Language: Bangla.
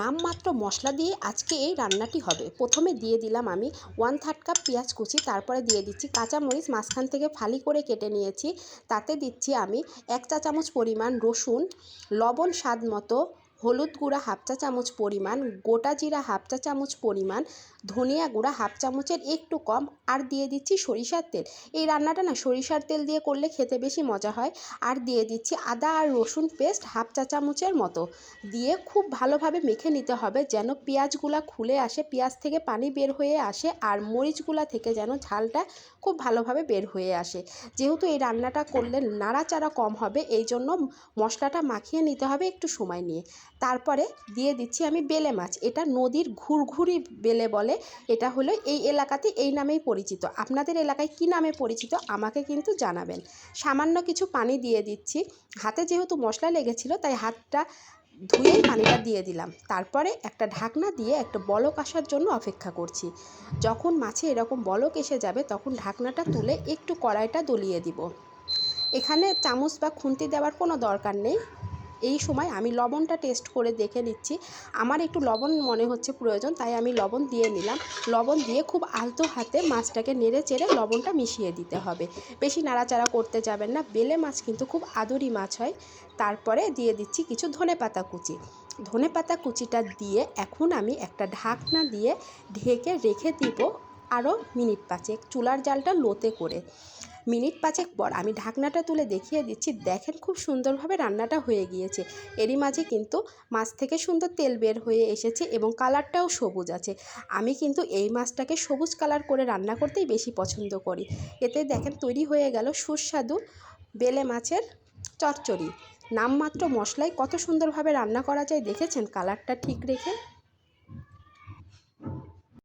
নামমাত্র মশলা দিয়ে আজকে এই রান্নাটি হবে। প্রথমে দিয়ে দিলাম আমি ওয়ান থার্ড কাপ পেঁয়াজ কুচি, তারপরে দিয়ে দিচ্ছি কাঁচামরিচ, মাঝখান থেকে ফালি করে কেটে নিয়েছি। তাতে দিচ্ছি আমি এক চা চামচ পরিমাণ রসুন, লবণ স্বাদ মতো হলুদ গুঁড়া হাফ চা চামচ পরিমাণ, গোটা জিরা হাফ চা চামচ পরিমাণ, ধনিয়া গুঁড়া হাফ চামচের একটু কম, আর দিয়ে দিচ্ছি সরিষার তেল। এই রান্নাটা না সরিষার তেল দিয়ে করলে খেতে বেশি মজা হয়। আর দিয়ে দিচ্ছি আদা আর রসুন পেস্ট হাফ চা চামচের মতো। দিয়ে খুব ভালোভাবে মেখে নিতে হবে যেন পেঁয়াজগুলা খুলে আসে, পেঁয়াজ থেকে পানি বের হয়ে আসে, আর মরিচগুলা থেকে যেন ঝালটা খুব ভালোভাবে বের হয়ে আসে। যেহেতু এই রান্নাটা করলে নাড়াচাড়া কম হবে, এই জন্য মশলাটা মাখিয়ে নিতে হবে একটু সময় নিয়ে। তারপরে দিয়ে দিচ্ছি আমি বেলে মাছ। এটা নদীর ঘুরঘুরি বেলে বলে। এটা হলো এই এলাকাতে এই নামেই পরিচিত। আপনাদের এলাকায় কী নামে পরিচিত আমাকে কিন্তু জানাবেন। সামান্য কিছু পানি দিয়ে দিচ্ছি। হাতে যেহেতু মশলা লেগেছিল, তাই হাতটা ধুয়েই পানিটা দিয়ে দিলাম। তারপরে একটা ঢাকনা দিয়ে একটা বলক আসার জন্য অপেক্ষা করছি। যখন মাছে এরকম বলক এসে যাবে, তখন ঢাকনাটা তুলে একটু কড়াইটা দলিয়ে দিব। এখানে চামচ বা খুন্তি দেওয়ার কোনো দরকার নেই। এই সময় আমি লবণটা টেস্ট করে দেখে নিচ্ছি। আমার একটু লবণ মনে হচ্ছে প্রয়োজন, তাই আমি লবণ দিয়ে নিলাম। লবণ দিয়ে খুব আলতো হাতে মাছটাকে নেড়ে চেড়ে লবণটা মিশিয়ে দিতে হবে। বেশি নাড়াচাড়া করতে যাবেন না, বেলে মাছ কিন্তু খুব আদরি মাছ হয়। তারপরে দিয়ে দিচ্ছি কিছু ধনে পাতা কুচি। ধনে পাতা কুচিটা দিয়ে এখন আমি একটা ঢাকনা দিয়ে ঢেকে রেখে দিব আরও মিনিট পাঁচেক, চুলার জালটা লোতে করে। মিনিট পাঁচেক পর আমি ঢাকনাটা তুলে দেখিয়ে দিচ্ছি, দেখেন খুব সুন্দরভাবে রান্নাটা হয়ে গিয়েছে। এরই মাঝে কিন্তু মাছ থেকে সুন্দর তেল বের হয়ে এসেছে এবং কালারটাও সবুজ আছে। আমি কিন্তু এই মাছটাকে সবুজ কালার করে রান্না করতেই বেশি পছন্দ করি। এতে দেখেন তৈরি হয়ে গেল সুস্বাদু বেলে মাছের চচ্চড়ি। নামমাত্র মশলায় কত সুন্দরভাবে রান্না করা যায় দেখেছেন? কালারটা ঠিক রেখে